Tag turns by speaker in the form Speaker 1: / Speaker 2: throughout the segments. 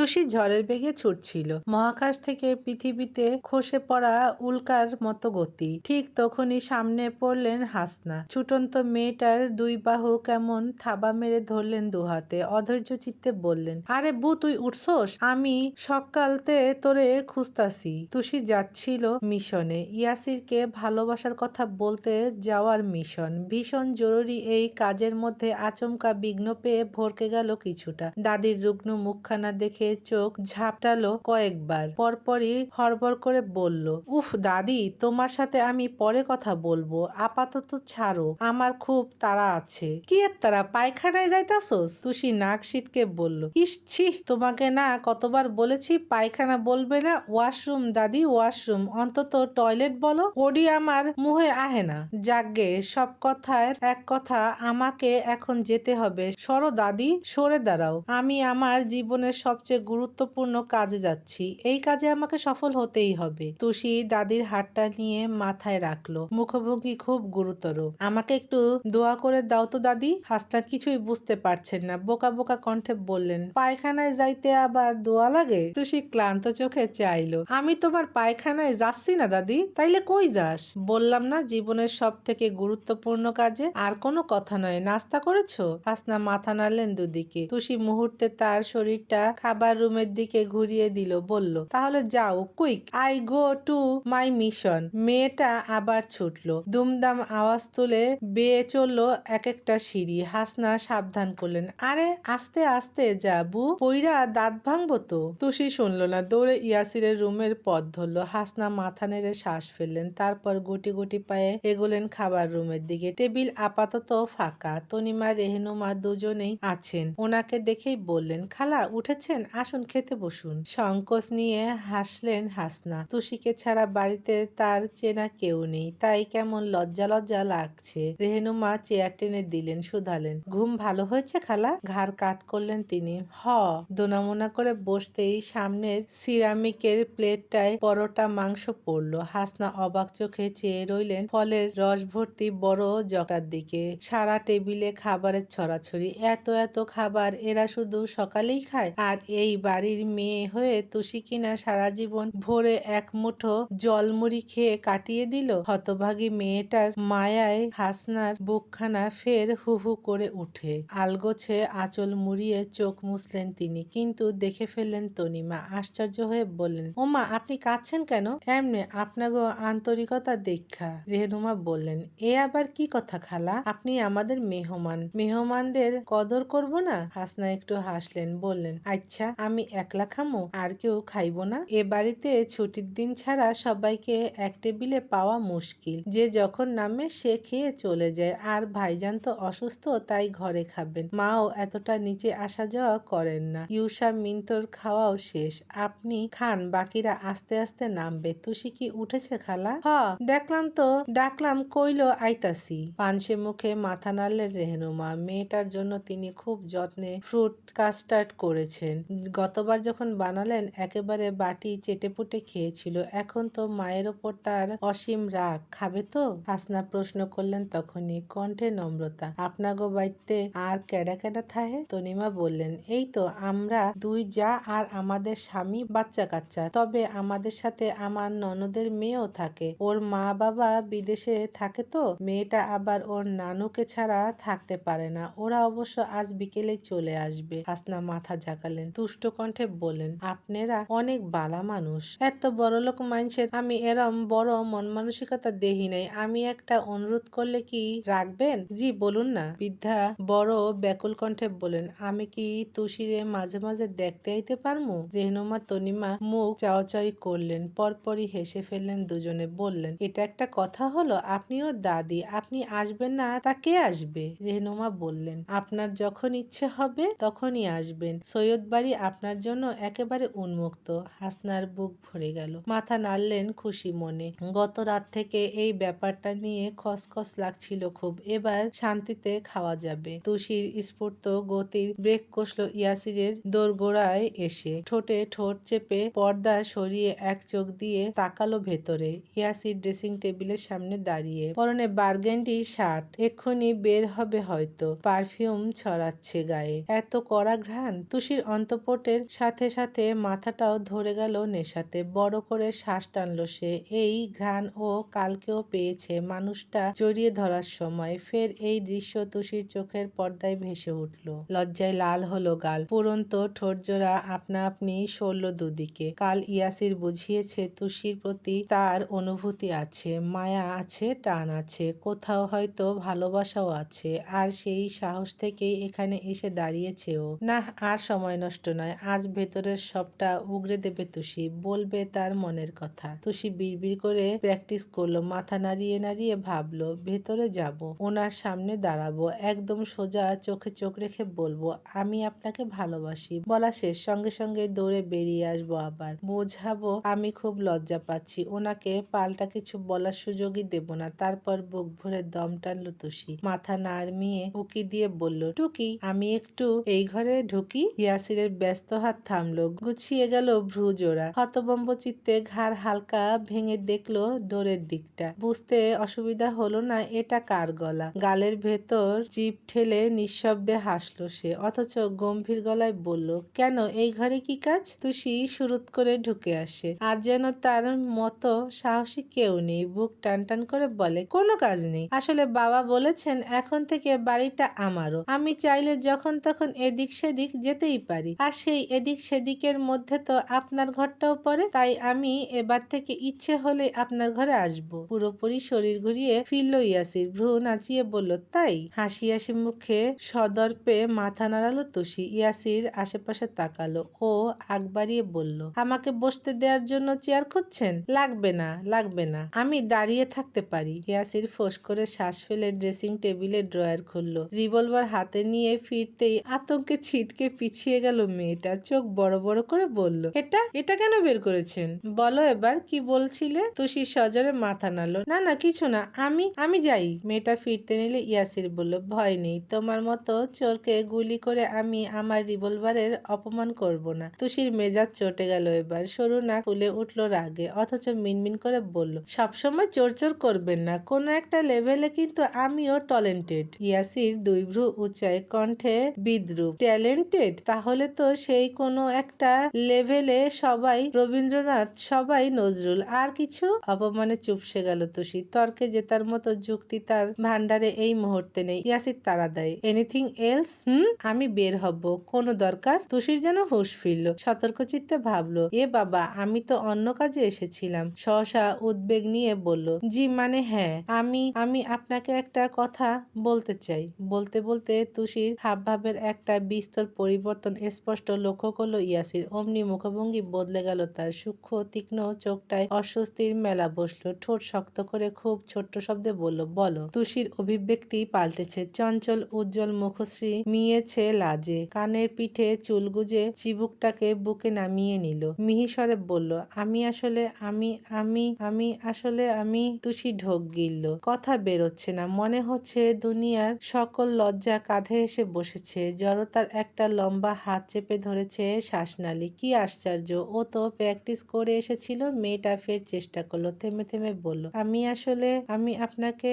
Speaker 1: তুষি ঝড়ের বেগে ছুটছিল। মহাকাশ থেকে পৃথিবীতে খসে পড়া উল্কার মতো গতি। ঠিক তখনই সামনে পড়লেন হাসনা। ছুটন্ত মেয়েটার দুই বাহু কেমন থাবা মেরে ধরলেন দুহাতে। অধৈর্য চিত্তে বললেন, আরে বু, তুই উঠছোস? আমি সকালতে তোরে খুঁজতাছি। তুষি যাচ্ছিল মিশনে। ইয়াসিরকে ভালোবাসার কথা বলতে যাওয়ার মিশন। ভীষণ জরুরি এই কাজের মধ্যে আচমকা বিঘ্ন পেয়ে ভরকে গেল কিছুটা। দাদির রুগ্ন মুখখানা দেখে চোখ ঝাপটালো কয়েকবার। পরপরই হড়বড় করে বলল, উফ দাদি, তোমার সাথে আমি পরে কথা বলব। আপাতত ছাড়ো, আমার খুব তাড়া আছে। কি এর তারা পায়খানায় যাইতাছোস? তুষি নাক সিটকে বলল, ইস ছি, তোমাকে না কতবার বলেছি পায়খানা বলবে না। ওয়াশরুম দাদি, ওয়াশরুম। অন্তত টয়লেট বলো, ওডি আমার মুহে আহে না। যাগ্গে সব কথার এক কথা আমাকে এখন যেতে হবে। সরো দাদি, সরে দাঁড়াও। আমি আমার জীবনের সবচেয়ে গুরুত্বপূর্ণ কাজে যাচ্ছি। এই কাজে আমাকে সফল হতেই হবে। তুষি দাদির হাতটা নিয়ে মাথায় রাখল। মুখভঙ্গি খুব গুরুতর। আমাকে একটু দোয়া করে দাও তো, দাদি। হাসনার কিছুই বুঝতে পারছেন না। বোকা বোকা কণ্ঠে বললেন, পায়খানায় যাইতে আবার দোয়া লাগে? তুষি ক্লান্ত চোখে চাইলো, আমি তোমার পায়খানায় যাচ্ছি না, দাদি। তাইলে কই যাস? বললাম না, জীবনের সব থেকে গুরুত্বপূর্ণ কাজে আর কোনো কথা নয়। নাস্তা করেছ? হাসনা মাথা নাড়লেন দুদিকে। তুষি মুহূর্তে তার শরীরটা খাবার রুমের দিকে ঘুরিয়ে দিল, বলল, তাহলে যাও, quick, I go to my mission. মেয়েটা আবার ছুটলো। দুমদাম আওয়াজ তুলে বেয়ে চলল এক একটা সিঁড়ি। হাসনা সাবধান করলেন, আরে, আস্তে আস্তে যাবু পইরা দাঁত ভাঙবো তো? তুষি শুনলো না, দৌড়ে ইয়াসিরের রুমের পথ ধরলো। হাসনা মাথা নেড়ে শ্বাস ফেললেন, তারপর গুটি গুটি পায়ে এগোলেন খাবার রুমের দিকে। টেবিল আপাতত ফাঁকা। তনিমা, রেহেনুমা দুজনেই আছেন। ওনাকে দেখেই বললেন, খালা, উঠেছেন? আসুন খেতে বসুন। সংকোচ নিয়ে হাসলেন হাসনা। তুষিকে ছাড়া বাড়িতে তার চেনা কেউ নেই। তাই কেমন লজ্জা লজ্জা লাগছে। রেহেনুমা চেয়ার টেনে দিলেন, শুধালেন। ঘুম ভালো হয়েছে খালা? ঘাড় কাত করলেন তিনি। হ। দোনামোনা করে বসতেই সামনের সিরামিকের প্লেটটায় পরোটা, মাংস পড়ল। হাসনা অবাক চোখে চেয়ে রইলেন ফলের রস ভর্তি বড় জটার দিকে। সারা টেবিলে খাবারের ছড়াছড়ি। এত এত খাবার এরা শুধু সকালেই খায়, আর এই বাড়ির মেয়ে হয়ে তুষি কিনা সারা জীবন ভোরে এক মুঠো জলমুড়ি খেয়ে কাটিয়ে দিল। হতভাগী মেয়েটার মায়ায় হাসনার বুকখানা ফের হু হু করে উঠে। আলগোছে আঁচল মুড়িয়ে চোখ মুছলেন তিনি, কিন্তু দেখে ফেললেন তনিমা আশ্চর্য হয়ে বললেন, ওমা, আপনি কাঁদছেন কেন? এমনি, আপনাগো আন্তরিকতা দেখা রেহনুমা বললেন, এ আবার কি কথা খালা? আপনি আমাদের মেহমান। মেহমানদের কদর করব না? হাসনা একটু হাসলেন, বললেন আচ্ছা আমি একলা খামো, আর কেউ খাইবো না। এ বাড়িতে ছুটির দিন ছাড়া সবাইকে এক টেবিলে পাওয়া মুশকিল। যে যখন নামে, সে খেয়ে চলে যায়। আর ভাইজান তো অসুস্থ, তাই ঘরে খাবেন। মাও এতটা নিচে আসা যাওয়া করেন না। ইউসা মিন্তর খাওয়াও শেষ। আপনি খান, বাকিরা আস্তে আস্তে নামবে। তুষি কি উঠেছে খালা? হ, দেখলাম তো। ডাকলাম, কইলো আইতাসি পানসে মুখে মাথা নাড়লেন রেহনুমা। মেয়েটার জন্য তিনি খুব যত্নে ফ্রুট, কাস্টার্ড করেছেন। গতবার যখন বানালেন, একেবারে বাটি চেটেপুটে খেয়েছিল। এখন তো মায়ের ওপর তার অসীম রাগ। খাবে তো? হাসনা প্রশ্ন করলেন তখনই। কণ্ঠে নম্রতা। আপনাগো বাড়িতে আর ক্যাডা ক্যাডা থাহে? তনিমা বললেন, এই তো, আমরা দুই যা আর আমাদের স্বামী বাচ্চা কাচ্চা তবে আমাদের সাথে আমার ননদের মেয়েও থাকে। ওর মা বাবা বিদেশে থাকে তো? মেয়েটা আবার ওর নানুকে ছাড়া থাকতে পারে না। ওরা অবশ্য আজ বিকেলে চলে আসবে। হাসনা মাথা ঝাঁকালেন। তুষ্ট কণ্ঠে বললেন, আপনারা অনেক বালা মানুষ। এত বড় লোক মানুষের আমি এরম বড় মন মানসিকতা দেহি নাই। আমি একটা অনুরোধ করলে কি রাখবেন? জি, বলুন না। বৃদ্ধা বড় ব্যাকুল কণ্ঠে বলেন আমি কি তুষিরে মাঝে মাঝে দেখতে আইতে পারমু? রেহনুমা তনিমা মুখ চাওয়াচাই করলেন, পরপরই হেসে ফেললেন দুজনে, বললেন, এটা একটা কথা হলো, আপনি ওর দাদি, আপনি আসবেন না, তা কে আসবে? রেহনুমা বললেন, আপনার যখন ইচ্ছে হবে, তখনই আসবেন। সৈয়দ বাড়ি আপনার জন্য একেবারে উন্মুক্ত। হাসনার বুক ভরে গেল। মাথা নাড়লেন খুশি মনে। গত রাত থেকে এই ব্যাপারটা নিয়ে খসখস লাগছিল খুব। এবার শান্তিতে খাওয়া যাবে। তুষির স্ফূর্ত গতির ব্রেক কষল ইয়াসিরের দোরগোড়ায় এসে। ঠোঁটে ঠোঁট চেপে পর্দা সরিয়ে এক চোখ দিয়ে তাকালো ভেতরে। ইয়াসির ড্রেসিং টেবিলের সামনে দাঁড়িয়ে। পরনে বার্গেন্ডি শার্ট। এক্ষুনি বের হবে হয়তো। পারফিউম ছড়াচ্ছে গায়ে। এত কড়া ঘ্রাণ? তুষির অন্তঃপুর চম্পটের সাথে সাথে মাথাটাও ধরে গেল নেশাতে। বড় করে শ্বাস টানলো সে। এই ঘ্রাণ ও কালকেও পেয়েছে মানুষটা জড়িয়ে ধরার সময়। ফের এই দৃশ্য তুষির চোখের পর্দায় ভেসে উঠল। লজ্জায় লাল হলো গাল। পুরন্ত ঠোঁটজোড়া আপনা আপনি সরল দুদিকে। কাল ইয়াসির বুঝিয়েছে তুষির প্রতি তার অনুভূতি আছে, মায়া আছে, টান আছে, কোথাও হয়তো ভালোবাসাও আছে। আর সেই সাহস থেকেই এখানে এসে দাঁড়িয়েছে ও। না আর সময় নষ্ট নয়, আজ ভেতরের সবটা উগরে দেবে তুষি বলবে তার মনের কথা। তুষি বিড়বিড় করে প্র্যাকটিস করল, মাথা নাড়িয়ে নাড়িয়ে ভাবলো, ভেতরে যাব, ওনার সামনে দাঁড়াবো, একদম সোজা চোখে চোখ রেখে বলব, আমি আপনাকে ভালোবাসি, বলা শেষ, সঙ্গে সঙ্গে দৌড়ে বেরিয়ে আসব আবার। বোঝাবো, আমি খুব লজ্জা পাচ্ছি, ওনাকে পাল্টা কিছু বলার সুযোগই দেব না তারপর বুক ভরে দম টানলো তুষি। মাথা নাড়মিয়ে উকি দিয়ে বলল, টুকি, আমি একটু এই ঘরে ঢুকি? ইয়াসিরের ব্যস্ত হাত থামলো, গুছিয়ে গেল ভ্রু জোড়া। হতবম্ব চিত্তে ঘাড় হালকা ভেঙে দেখল ডোরের দিকটা। বুঝতে অসুবিধা হলো না, এটা কার গলা? গালের ভেতর জিপ ঠেলে নিঃশব্দে হাসলো সে, অথচ গম্ভীর গলায় বলল, কেন, এই ঘরে কি কাজ? তুষি শুরুত করে ঢুকে আসে। আর যেন তার মতো সাহসী কেউ নেই, বুক টান টান করে বলে, কোনো কাজ নেই। আসলে বাবা বলেছেন, এখন থেকে বাড়িটা আমারও। আমি চাইলে যখন তখন এদিক সেদিক যেতেই পারি। আর সেই এদিক সেদিকের মধ্যে তো আপনার ঘরটাও পড়ে, তাই আমি এবার থেকে ইচ্ছে হলে আপনার ঘরে আসব। পুরোপুরি শরীর ঘুরিয়ে ফিরল ইয়াসির। ভ্রু নাচিয়ে বলল, তাই? হাসি হাসি মুখে সদর্পে মাথা নাড়ালো তুষি। ইয়াসির আশেপাশে তাকালো। ও আগ বাড়িয়ে বলল, আমাকে বসতে দেওয়ার জন্য চেয়ার খুঁজছেন? লাগবে না লাগবে না। আমি দাঁড়িয়ে থাকতে পারি। ইয়াসির ফোস করে শ্বাস ফেলে ড্রেসিং টেবিলে ড্রয়ার খুললো। রিভলভার হাতে নিয়ে ফিরতেই আতঙ্কে ছিটকে পিছিয়ে গেল মেয়েটা চোখ বড় বড় করে বলল এটা এটা কেন বের করেছেন? বলো এবার, কি বলছিলে? তুষি সজরে মাথা নাড়ল, না না, কিছু না, আমি আমি যাই। মেয়েটা ফিরতে নিলে ইয়াসির বলল, ভয় নেই, তোমার মতো চোরকে গুলি করে আমি আমার রিভলভারের অপমান করব না। তুষির মেজাজ চটে গেল এবার, সরু না ফুলে উঠল রাগে, অথচ মিনমিন করে বলল, সবসময় চোর চোর করবেন না, কোনো একটা লেভেলে কিন্তু আমিও ট্যালেন্টেড। ইয়াসির দুই ভ্রু উঁচায় কণ্ঠে বিদ্রুপ, ট্যালেন্টেড? তাহলে তো সেই কোনো একটা লেভেলে সবাই, রবীন্দ্রনাথ, সবাই নজরুল। আর কিছু? অপমানে চুপসে গেল তুষি। তর্কে জেতার মতো যুক্তি তার ভান্ডারে এই মুহূর্তে নেই। ইয়াসির তারা দেয় এনিথিং এলস হুম? আমি বের হব। কোনো দরকার? তুষির যেন হুশ ফিরল। সতর্ক চিত্তে ভাবলো, এ বাবা, আমি তো অন্য কাজে এসেছিলাম। সহসা উদ্বেগ নিয়ে বলল, জি মানে হ্যাঁ আমি আমি আপনাকে একটা কথা বলতে চাই। বলতে বলতে তুষির হাবভাবের একটা বিস্তর পরিবর্তন স্পষ্ট লক্ষ্য করল ইয়াসির। অমনি মুখভঙ্গি বদলে গেল তার সূক্ষ্ম, তীক্ষ্ণ চোখটায় অস্বস্তির মেলা বসল। ঠোঁট শক্ত করে খুব ছোট্ট শব্দে বলল, বলো। তুষির অভিব্যক্তি পাল্টেছে। চঞ্চল, উজ্জ্বল মুখশ্রী মিয়েছে লাজে। কানের পিঠে চুল গুজে চিবুকটাকে বুকে নামিয়ে নিল। মিহিস্বরে বলল, আমি আসলে, আমি আমি আমি আসলে, আমি। তুষি ঢোক গিলল। কথা বেরোচ্ছে না। মনে হচ্ছে দুনিয়ার সকল লজ্জা কাঁধে এসে বসেছে। জড়তার একটা লম্বা হাত চেপে ধরেছে শ্বাসনালী কি আশ্চর্য! ও তো প্র্যাকটিস করে এসেছিল, মেয়েটা ফের চেষ্টা করল, থেমে থেমে বলল, আমি আসলে, আমি আপনাকে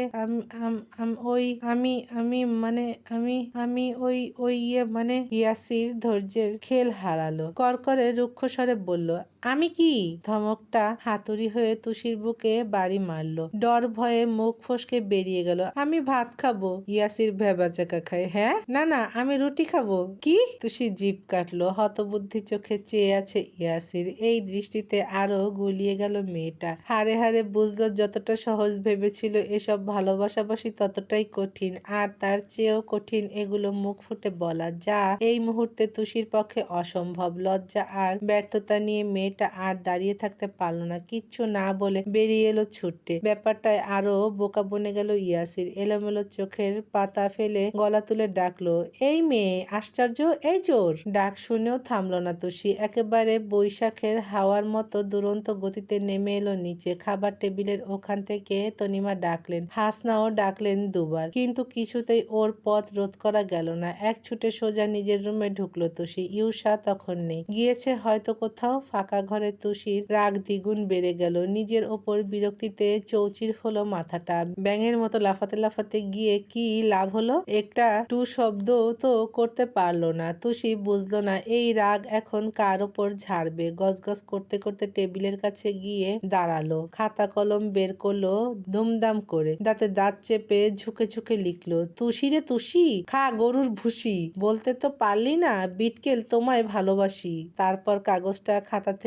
Speaker 1: ওই, আমি আমি মানে আমি আমি ওই ওই ইয়ে মানে ইয়াসির ধৈর্যের খেল হারালো। করকরে রুক্ষ স্বরে বলল আমি কি? ধমকটা হাতুড়ি হয়ে তুষির বুকে বাড়ি মারলো। ডর ভয়ে মুখ ফসকে বেরিয়ে গেল। আমি ভাত খাব। ইয়াসির ভেবাচাকা খায়। হ্যাঁ? না না, আমি রুটি খাব। কি? তুষি জিভ কাটলো। হতবুদ্ধি চোখে চেয়ে আছে ইয়াসির। এই দৃষ্টিতে আরও গুলিয়ে গেল মেয়েটা। হারে হারে বুঝলো যতটা সহজ ভেবেছিল এসব ভালোবাসা ভালোবাসাবাসি ততটাই কঠিন। আর তার চেয়েও কঠিন এগুলো মুখ ফুটে বলা। যা এই মুহূর্তে তুষির পক্ষে অসম্ভব। লজ্জা আর ব্যর্থতা নিয়ে মেয়েটা আর দাঁড়িয়ে থাকতে পারল না। কিচ্ছু না বলে বেরিয়ে এলো ছুটতে ব্যাপারটায় আরও বোকা বনে গেল ইয়াসির। এলোমেলো চোখের পাতা ফেলে গলা তুলে ডাকলো, এই মেয়ে, আশ্চর্য, এই চোর! ডাক শুনেও থামলো না তুষি। একেবারে বৈশাখের হাওয়ার মতো দুরন্ত গতিতে নেমে এলো নিচে। খাবার টেবিলের ওখান থেকে তনিমা ডাকলেন, হাসনাও ডাকলেন দুবার। কিন্তু কিছুতেই ওর পথ রোধ করা গেল না। এক ছুটে সোজা নিজের রুমে ঢুকলো তুষি। ইউষা তখন নেই। গিয়েছে হয়তো কোথাও ফাঁকা ফাঁকা ঘরে তুষির রাগ দ্বিগুণ বেড়ে গেল। নিজের ওপর বিরক্তিতে চৌচির হলো মাথাটা। ব্যাঙের মতো লাফাতে লাফাতে গিয়ে কি লাভ হলো? একটা টু শব্দ তো করতে পারল না। তুষি বুঝলো না, এই রাগ এখন কার ওপর ঝাড়বে? গজগজ করতে করতে টেবিলের কাছে গিয়ে দাঁড়াল। খাতা কলম বের করল দুমদাম করে। দাঁতে দাঁত চেপে ঝুঁকে ঝুঁকে লিখলো, তুষি রে তুষি, খা গরুর ভুসি। বলতে তো পারলি না, বিটকেল তোমায় ভালোবাসি। তারপর কাগজটা খাতা থেকে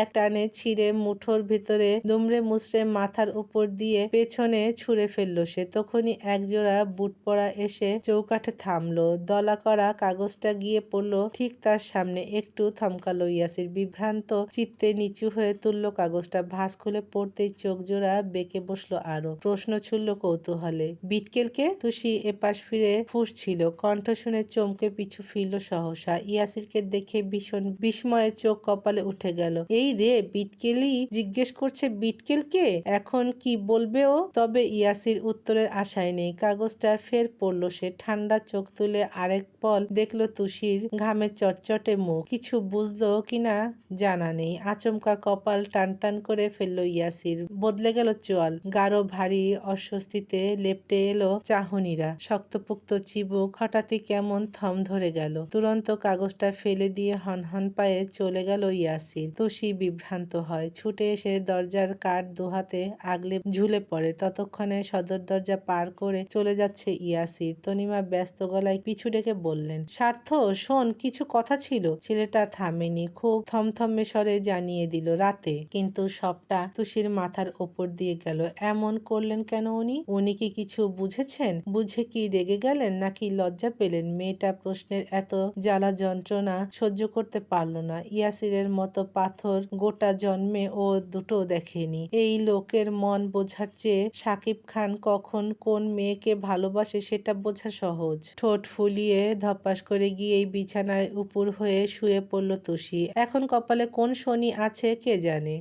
Speaker 1: এক টানে ছিঁড়ে মুঠোর ভিতরে দুমড়ে মুচড়ে মাথার উপর দিয়ে পেছনে ছুঁড়ে ফেলল সে। তখনই একজোড়া বুট পরা এসে চৌকাঠে থামলো। দলা করা কাগজটা গিয়ে পড়ল ঠিক তার সামনে। একটু থমকালো ইয়াসির। বিভ্রান্ত চিত্তে নিচু হয়ে তুলল কাগজটা। ভাঁজ খুলে পড়তেই চোখ জোড়া বেঁকে বসল আরও প্রশ্ন ছুড়ল কৌতূহলে বিটকেলকে তুষি এপাশ ফিরে ফুসছিল। কণ্ঠ শুনে চমকে পিছু ফিরল সহসা। ইয়াসিরকে দেখে ভীষণ বিস্ময়ে চোখ কপালে উঠে গেল। এই রে, বিটকেলই জিজ্ঞেস করছে বিটকেলকে এখন কি বলবে ও? তবে ইয়াসির উত্তরের আশায় নেই। কাগজটা ফের পড়ল সে। ঠান্ডা চোখ তুলে আরেক পল দেখল তুষির ঘামে চটচটে মুখ। কিছু বুঝলো কিনা জানা নেই। আচমকা কপাল টান টান করে ফেলল ইয়াসির। বদলে গেল চোয়াল। গাঢ়, ভারী অস্বস্তিতে লেপটে এলো চাহনিরা। শক্তপোক্ত চিবুক হঠাৎই কেমন থম ধরে গেল। তুরন্ত কাগজটা ফেলে দিয়ে হনহন পায়ে চলে গেল ইয়াসির। তুষি বিভ্রান্ত হয়। ছুটে এসে দরজার কাঠ দুহাতে আগলে ঝুলে পড়ে। ততক্ষণে সদর দরজা পার করে চলে যাচ্ছে ইয়াসির। তনিমা ব্যস্ত গলায় পিছু ডেকে বললেন, স্বার্থ? শোন, কিছু কথা ছিল। ছেলেটা থামেনি। খুব থমথমে স্বরে জানিয়ে দিল, রাতে। কিন্তু সবটা তুষির মাথার ওপর দিয়ে গেল। এমন করলেন কেন উনি? উনি কি কিছু বুঝেছেন? বুঝে কি রেগে গেলেন নাকি লজ্জা পেলেন? মেয়েটা প্রশ্নের এত জ্বালা যন্ত্রণা সহ্য করতে পারল না। ইয়াসিরের মতো পাথর গোটা জন্মে ও দুটো দেখেনি। এই লোকের মন বোঝার চেয়ে সাকিব খান কখন কোন মেয়েকে ভালোবাসে সেটা বোঝা সহজ। ঠোঁট ফুলিয়ে ধপাস করে গিয়ে বিছানায় উপর হয়ে শুয়ে পড়ল তুষি। এখন কপালে কোন শনি আছে কে জানে?